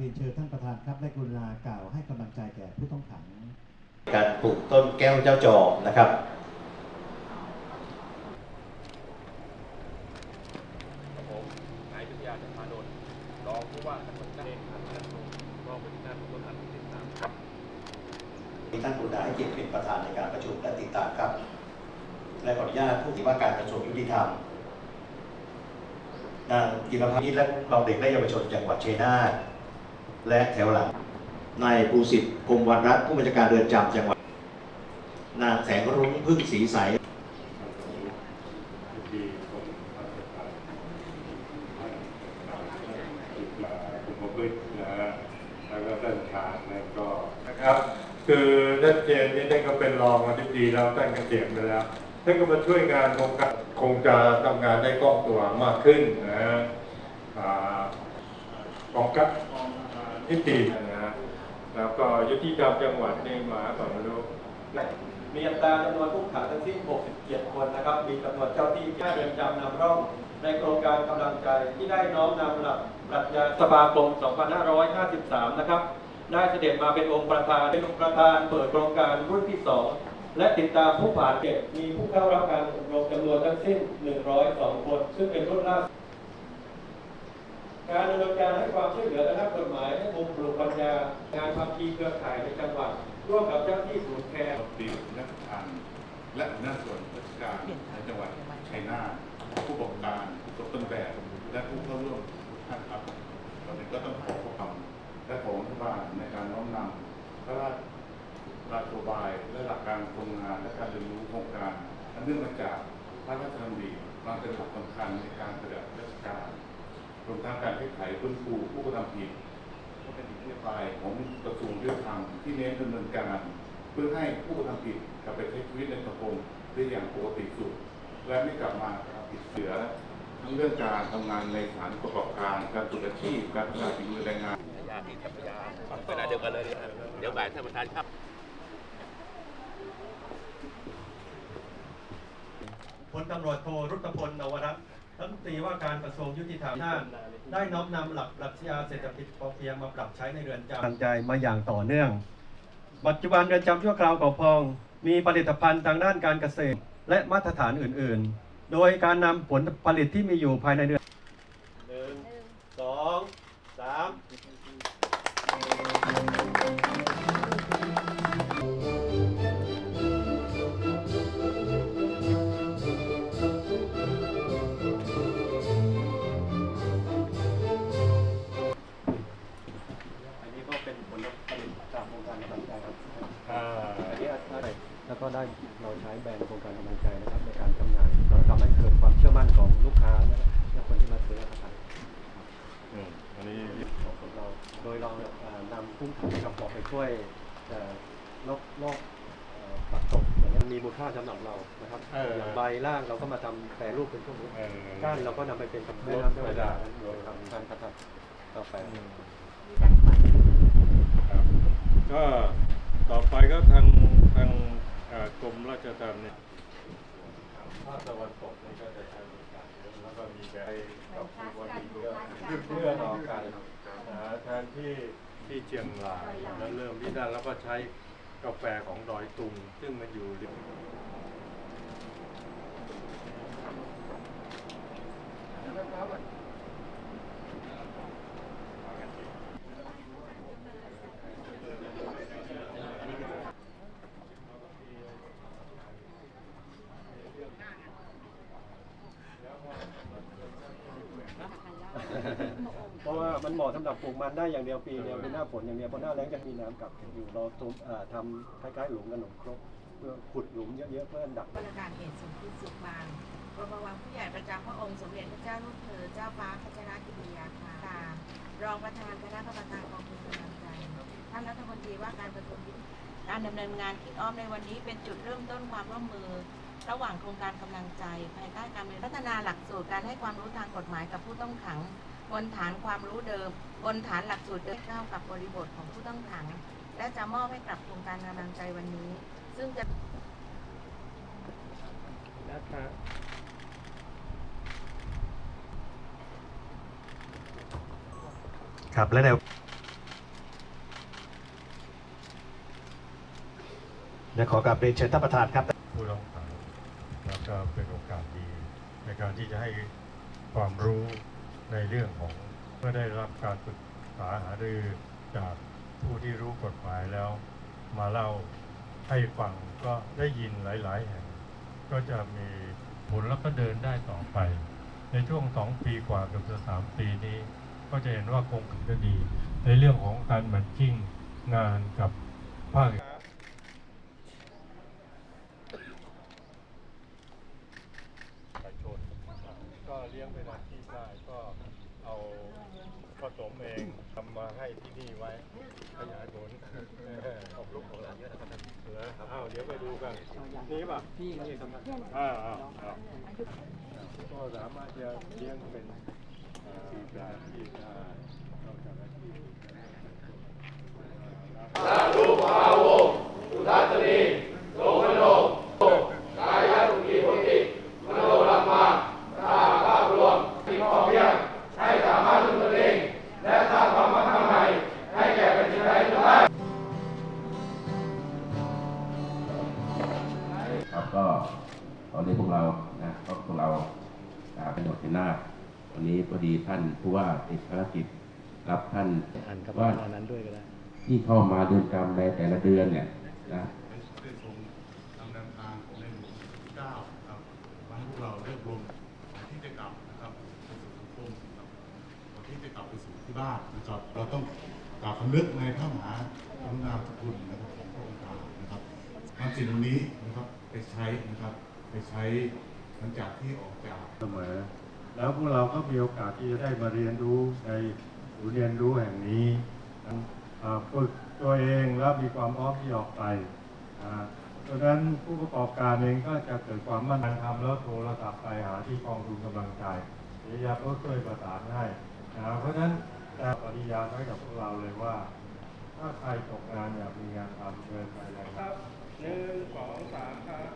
เรียนเชิญท่านประธานครับและกรุณากล่าวให้กำลังใจแก่ผู้ต้องขัง การปลูกต้นแก้วเจ้าจอมนะครับ ครับผมนายวิทยาจันทานนท์รองผู้ว่าการจังหวัดเองครับท่านรองเป็นท่านผู้อันติดตามครับ มีท่านปุณาให้เกียรติเป็นประธานในการประชุมและติดตามครับ และขออนุญาตผู้ที่ว่าการกระทรวงยุติธรรม นางกิรพัฒน์และรองเด็กและเยาวชนจังหวัดชัยนาท และแถวหลังนายภูสิทธิ์พรมวันรัตน์ผู้บัญชาการเรือนจำจังหวัด นางแสงรุ้งพึ่งศรีใสทีมทำไปให้คุณมบึกนะฮะแล้วก็ท่านขาดนะก็นะครับ คือท่านเจนนี่ท่านก็เป็นรองอธิบดีแล้วท่านเกษียณไปแล้วท่านก็มาช่วยงานโครงจะคงจะทำงานได้คล่องตัวมากขึ้นนะฮะกองกับ ทิฏฐินะฮะแล้วก็ยุติธรรมจังหวัดนี่มาก่อนไม่รู้มีอัตราจำนวนผู้ขังทั้งสิ้น 67 คนนะครับ มีจำนวนเจ้าที่ที่เรือนจำนำร่อง ในโครงการกำลังใจที่ได้น้อมนำหลักปรัชญาสภาคม 2553 นะครับ ได้เสด็จมาเป็นองค์ประธาน เป็นองค์ประธานเปิดโครงการรุ่นที่ 2 และติดตามผู้ผ่านเกณฑ์มีผู้เข้ารับการอบรมจำนวนทั้งสิ้น 102 คน ซึ่งเป็นรุ่นล่าสุด การดำเนินการให้ความช่วยเหลือและนักกฎหมายให้มุมปลูกปัญญา งานความทีเครือข่ายในจังหวัด ร่วมกับเจ้าหน้าที่ศูนย์แคร์ปีนักทานและหน้าส่วนราชการในจังหวัดชัยนาทผู้ประกอบการผู้ตกต้นแบบ และผู้เข้าร่วมท่านครับตอนนี้ก็ต้องขอขอบคุณและขอรัฐบาลในการน้อมนำพระราชราชบายและหลักการโครงงานและการเรียนรู้โครงการอันเนื่องมาจากพระราชดำริวางเป็นหลักสำคัญในการปฏิบัติราชการ วมทั้งการแก้ไขฟื้นฟูผู้กระทำผิดก็เป็นอีกนโยบายของกระทรวงยุติธรรมที่เน้นดำเนินการเพื่อให้ผู้กระทำผิดกลับไปใช้ชีวิตในสังคมได้อย่างปกติสุข และไม่กลับมากระทำผิดเสือทั้งเรื่องการทำงานในสถานประกอบการการฝึกอาชีพการพัฒนาฝีมือแรงงานญาติกับพยาเวลาเดียวกันเลยนะเดี๋ยวบ่ายท่านประธานครับพลตำรวจโทรุตพลนวรัตน์ รัฐมนตรีว่าการกระทรวงยุติธรรมท่านได้น้อมนำหลักปรัชญาเศรษฐกิจพอเพียงมาปรับใช้ในเรือนจำตั้งใจมาอย่างต่อเนื่อง ปัจจุบันเรือนจำชั่วคราวเก่าพอง มีผลิตภัณฑ์ทางด้านการเกษตรและมาตรฐานอื่น ๆ โดยการนำผลผลิตที่มีอยู่ภายในเรือนหนึ่งสองสาม ก็ได้เราใช้แบรนด์โครงการกำลังใจนะครับในการจำหน่ายก็ทำให้เกิดความเชื่อมั่นของลูกค้าและคนที่มาซื้อนะครับอันนี้ของเราโดยเรานำกุ้งถังกระบอกไปช่วยเอ่อโรคโรคเอ่อปักตกอย่างนี้มีมูลค่าสำหรับเรานะครับอย่างใบล่างเราก็มาทำแปรรูปเป็นพวกนี้ก้านเราก็นำไปเป็นกับแม่น้ำด้วยดาทำการกระทำกาแฟครับก็ต่อไปก็ทางทาง กรมราชทัณฑ์เนี่ยภาคตะวันตกนี่ก็จะใช้บริการเยอะแล้วก็มีแบรนด์กับผู้บริโภคเพื่อต่อกันนะแทนที่ที่เชียงรายแล้วเริ่มที่นั่นแล้วก็ใช้กาแฟของดอยตุง ซึ่งมันอยู่ริม เพราะว่ามันเหมาะสำหรับปลูกมันได้อย่างเดียวปีเดียวเป็นหน้าฝนอย่างเดียวเพราะหน้าแล้งจะมีน้ำกักอยู่เราทุบเอ่อทำคล้ายๆหลุมขนหลุมครกเพื่อขุดหลุมเยอะๆเพื่อดักบริการเหตุสมคิดสุขบางกรมวังผู้ใหญ่ประจำพระองค์สมเด็จพระเจ้าลูกเธอเจ้าฟ้าพัชรกิติยาภารองประธานคณะกรรมการกองทุนกำลังใจท่านรัฐมนตรีว่าการกระทรวงยุติธรรมการดำเนินงานคิดอ้อมในวันนี้เป็นจุดเริ่มต้นความร่วมมือ ระหว่างโครงการกำลังใจ ภายใต้การพัฒนาหลักสูตรการให้ความรู้ทางกฎหมายกับผู้ต้องขัง บนฐานความรู้เดิม บนฐานหลักสูตรเดิมเข้ากับบริบทของผู้ต้องขัง และจะมอบให้กับโครงการกำลังใจวันนี้ ซึ่งจะครับและในจะขอกลับเรียนเชิญท่านประธานครับผู้ร้อง ก็เป็นโอกาสดี ในการที่จะให้ความรู้ในเรื่องของเมื่อได้รับการปรึกษาหารือจากผู้ที่รู้กฎหมายแล้ว มาเล่าให้ฟังก็ได้ยินหลาย ๆ แห่ง ก็จะมีผลแล้วก็เดินได้ต่อไป ในช่วงสองปีกว่าเกับจะสามปีนี้ ก็จะเห็นว่าคงจะดี ในเรื่องของการแมทชิ่งงานกับภาค ไก่ชนก็เลี้ยงเป็นอา ชีพได้ก็เอาผสมเองทำมาให้ที่นี่ไว้ขยายผลออกลูกของหลานเยอะนะครับเหรออ้าวเดี๋ยวไปดูกันนี่ป่ะพี่นี่ทำอ่าอ่าอ่าก็สามารถจะเลี้ยงเป็นอ่าอาชีพได้นอกจากอาชีพครับก็ตอนนี้พวกเรานะก็พวกเราอ่าเป็นหมดเป็นหน้าควันนี้พอดีท่านผู้ว่าติดภารกิจรับท่านว่าที่เข้ามาเดือนจำในแต่ละเดือนเนี่ยนะ สู่ที่บ้านนะครับ เราต้องกลับคำนึกในพระมหากรุณาธิคุณนะครับของพระองค์ท่านนะครับนำสิ่งเหล่านี้นะครับไปใช้นะครับไปใช้หลังจากที่ออกจากเสมอ แล้วพวกเราก็มีโอกาสที่จะได้มาเรียนรู้ในศูนย์เรียนรู้แห่งนี้ฝึกตัวเองแล้วมีความพร้อมที่ออกไปอ่าเพราะฉะนั้นผู้ประกอบการเองก็จะเกิดความมั่นคงทำแล้วโทรศัพท์ไปหาที่กองทุนกำลังใจเดียาก็ช่วยประสานให้ นะเพราะฉะนั้นจะปฏิญาณไว้กับพวกเราเลยว่า ถ้าใครตกงานอยากมีงานทำเดินไปเลยครับหนึ่งสองสามครับ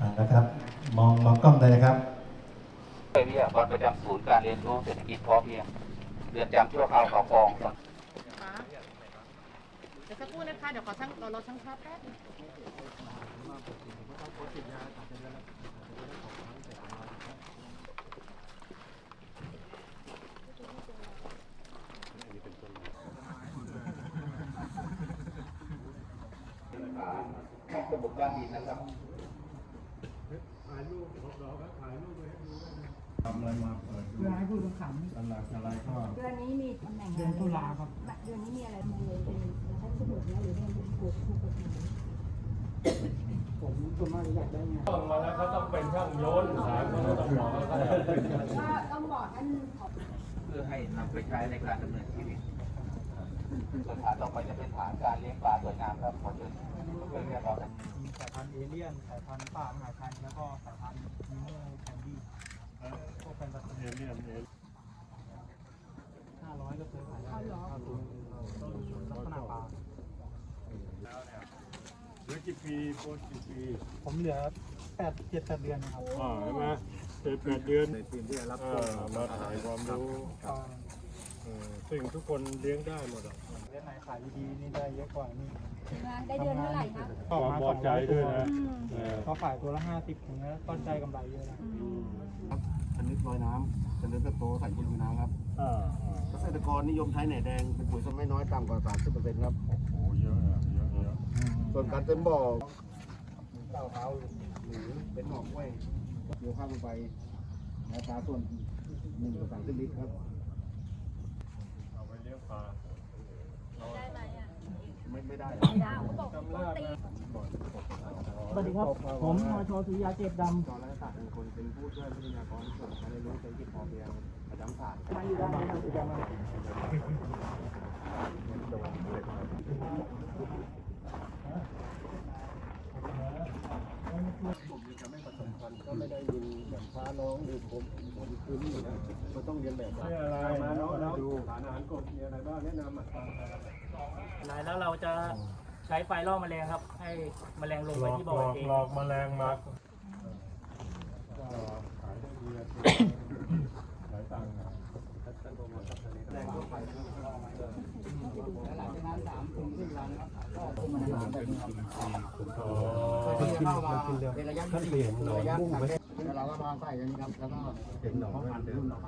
อ่านะครับ มองมองกล้องเลยนะครับเคยวิทยากรประจำศูนย์การเรียนรู้เศรษฐกิจพอเพียงเรือนจำชั่วคราวเขากองคะเดี๋ยวสักครู่นะคะ เดี๋ยวขอช่างเราเราช่างภาพแป๊บ นึงระบบการบินนะครับทำอะไรมาเปิดดูเพื่อให้ผู้ต้องขังตลาดอะไรก็เดือนนี้มีตำแหน่งเดือนตุลาครับเดือนนี้มีอะไรมาเลยเป็นใช้สมุดแล้วหรือเป็นกฎถูกกฎหมายต้องมาแล้วเขาต้องเป็นช่างยนต์ถามเขาต้องบอกว่าเขาเป็นช่างยนต์ว่าต้องบอกท่านขอเพื่อให้นำไปใช้ในการดำเนินชีวิต ส่วนฐานต่อไปจะเป็นฐานการเลี้ยงปลาสวยงามครับขอเชิญเพื่อนเรียกเราครับมีสายพันธุ์เอเลี่ยนสายพันธุ์ป่ามหาชัยแล้วก็สายพันธุ์นิโมแคนดี้พวกเป็นแบบเอเลี่ยนเอห้าร้อยก็เคยขายได้ครับผมต้องดูลักษณะปลาเหลือกี่ปีโค้ชกี่ปีผมเหลือแปดเจ็ดแปดเดือนนะครับอ่าใช่ไหมเจ็ดแปดเดือนในปีที่รับมาถ่ายความรู้เออซึ่งทุกคนเลี้ยงได้หมดอะ เล่นไหนขายดีๆนี่ได้เยอะกว่านี่ได้เดือนเท่าไหร่คะความพอใจด้วยนะเออเขาขายตัวละห้าสิบถึงแล้วก็ได้กำไรเยอะนะชนิดลอยน้ำเจริญเติบโตใส่ปุ๋ยน้ำครับอ่าอ่าเกษตรกรนิยมใช้แหน่แดงเป็นปุ๋ยไม่น้อยต่ำกว่า 30%ครับ โอ้โหเยอะอะเยอะเยอะส่วนการเต็มบ่อเต้าเท้าหรือเป็นหมอกกล้วยเกี่ยวข้าวลงไปอัตราส่วนหนึ่งต่อสามสิบลิตรครับ เอาไปเลี้ยงปลา ไม่ไม่ได้กำลาบนะสวัสดีครับ ผมนชสุริยาเจ็ดดจอรัฐศาสตร์เป็นคนเป็นผู้ช่วยวิทยากรส่วนการเรียนรู้เศรษฐกิจพอเพียงประจำศาสตร์มาอยู่ด้านนี้อยู่ด้านนี้ ก็ไม่ได้ยินแบบฟ้าร้องหรือผมผมคืนนี่นะมันต้องเรียนแบบนี่อะไรมาน้องมาน้องดูสารอาหารกบมีอะไรบ้างแนะนำอะแล้วเราจะใช้ไฟล่อแมลงครับ ให้แมลงลงหไปลอกที่หบ่ลออกเองหลอกแมลงมาก็ขายได้ดีอะหลายตังค์อะแรงทั่วไป หลังจากนั้นสามถึงสี่วันนะครับก็คุมมันอาหารแบบนี้ครับที่จะเข้ามาเป็นระยะที่สี่คือระยะการเล่นแล้วเราก็มาใส่กันนี้ครับแล้วก็เป็นหนองพันธุ์รุ่นออกไป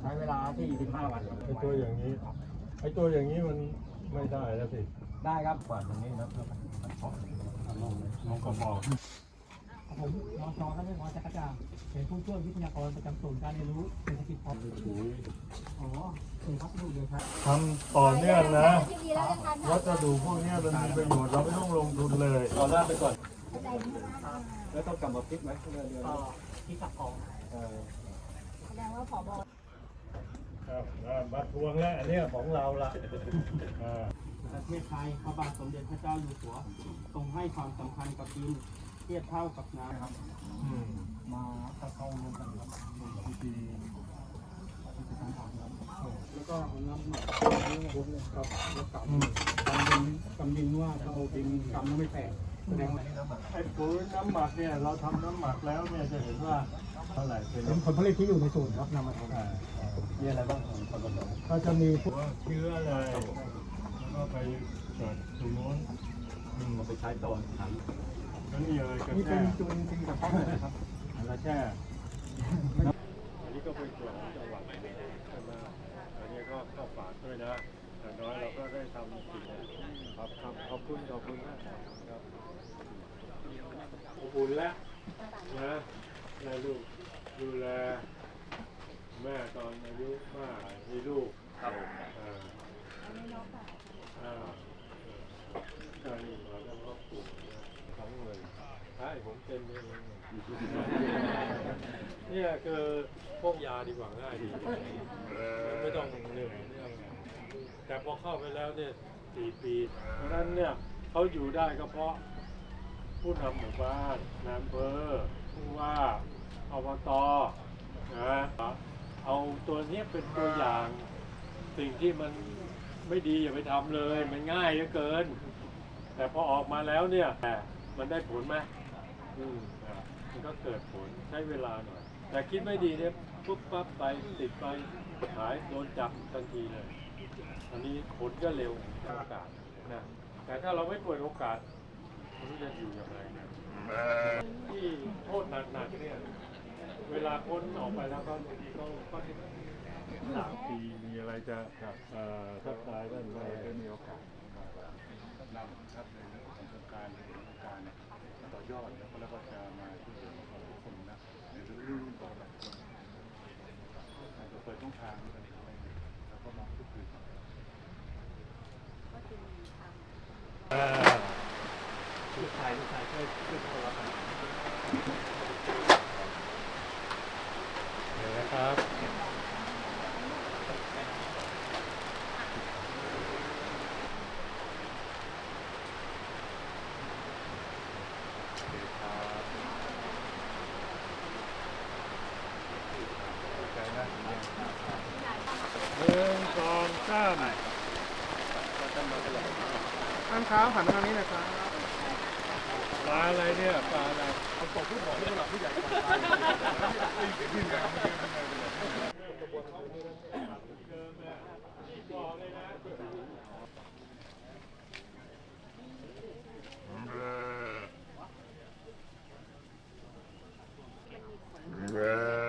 ใช้เวลาที่สิบห้าวันครับไอตัวอย่างนี้ไอตัวอย่างนี้มันไม่ได้แล้วสิได้ครับกว่าตรงนี้นะน้องก็บอก ผมนอชอท่านไม่พอจักรจ่าเป็นผู้ช่วยวิทยากรประจำศูนย์การเรียนรู้เศรษฐกิจพอเพียงอ๋อเองครับลูกเดียครับทำต่อเนื่องนะวัสดุพวกนี้มันมีประโยชน์เราไม่ต้องลงทุนเลยเอาล่าไปก่อน แล้วต้องกลับมาพลิกไหมเรือเรือก็ที่กับกองแสดงว่าผอบอครับอ่ามาทวงแล้วอันนี้ของเราละประเทศไทยพระบาทสมเด็จพระเจ้าอยู่หัวทรงให้ความสำคัญกับดิน เทียบเท่ากับน้ำครับอืมมาเข้ารวมกันครับที่ที่ที่ทำครับแล้วก็เอาน้ำหมักครับแล้วกำกำดินกำดินว่าถ้าเอาดินกำล้วไม่แตกแสดงว่าไอ้ปุ๋ยน้ำหมักเนี่ยเราทำน้ำหมักแล้วเนี่ยจะเห็นว่าเท่าไหร่เป็นผลผลิตที่อยู่ในศูนครับนำมาทำอ่าอ่ามีอะไรบ้างของผลผลิตก็จะมีพวกเชื้ออะไรแล้วก็ไปเกิดตรงโน้นอืมไปใช้ต่อถัง แล้วนี่อะไรกันนี่เป็นจุลินทรีย์กับข้าวนะครับอะแค่อันนี้ก็เป็นส่วนของจังหวัดใช่ไหมอันนี้ก็ก็ฝากด้วยนะอย่างน้อยเราก็ได้ทำสิ่งนี้ครับครับขอบคุณขอบคุณมากครับอบอุ่นแล้วนะแม่ลูกดูแลแม่ตอนอายุมากมีลูกครับอ่าอ่าก็นี่มาแล้วก็ปลูกนะสองเลย ใช่ผมเป็นเองเนี่ยคือพวกยาดีกว่าง่ายดีไม่ต้องเหนื่อยเรื่องแต่พอเข้าไปแล้วเนี่ยสี่ปีเพราะนั้นเนี่ยเขาอยู่ได้ก็เพราะผู้นำหมู่บ้านนายอำเภอผู้ว่าอบตนะเอาตัวเนี้ยเป็นตัวอย่างสิ่งที่มันไม่ดีอย่าไปทำเลย มันง่ายเหลือเกิน แต่พอออกมาแล้วเนี่ยมันได้ผลไหม อืมอะมันก็เกิดผลใช้เวลาหน่อย แต่คิดไม่ดีเนี่ยปุ๊บปั๊บไปติดไปหายโดนจับทันทีเลยอันนี้ผลก็เร็วโอกาสนะแต่ถ้าเราไม่เปิดโอกาสมันจะอยู่อย่างไรนะที่โทษหนักๆเนี่ยเวลาพ้นออกไปแล้วก็บางทีก็ก็สามปีมีอะไรจะเอ่อทักทายได้ไหมได้มีโอกาสนำครับในเรื่องของโครงการโครงการ อยอดแล้วก็แล้วก็จะมาช่วยเหลือของทุกคนนะในเรื่องรุ่นต่อไปเราเปิดช่องทางอะไรแล้วก็มาพูดคุยกันอ่าลูกชายลูกชายช่วยช่วยเขาแล้วกัน เดี๋ยวนะครับ หนึ่งสองสาม ท่านครับหัน มาทางนี้นะครับปลาอะไรเนี่ยปลาอะไรผมบอกผู้บอกผู้หลักผู้ใหญ่ก่อนไปขึ้นกันไม่ใช่ไม่ใช่ไม่ใช่อ่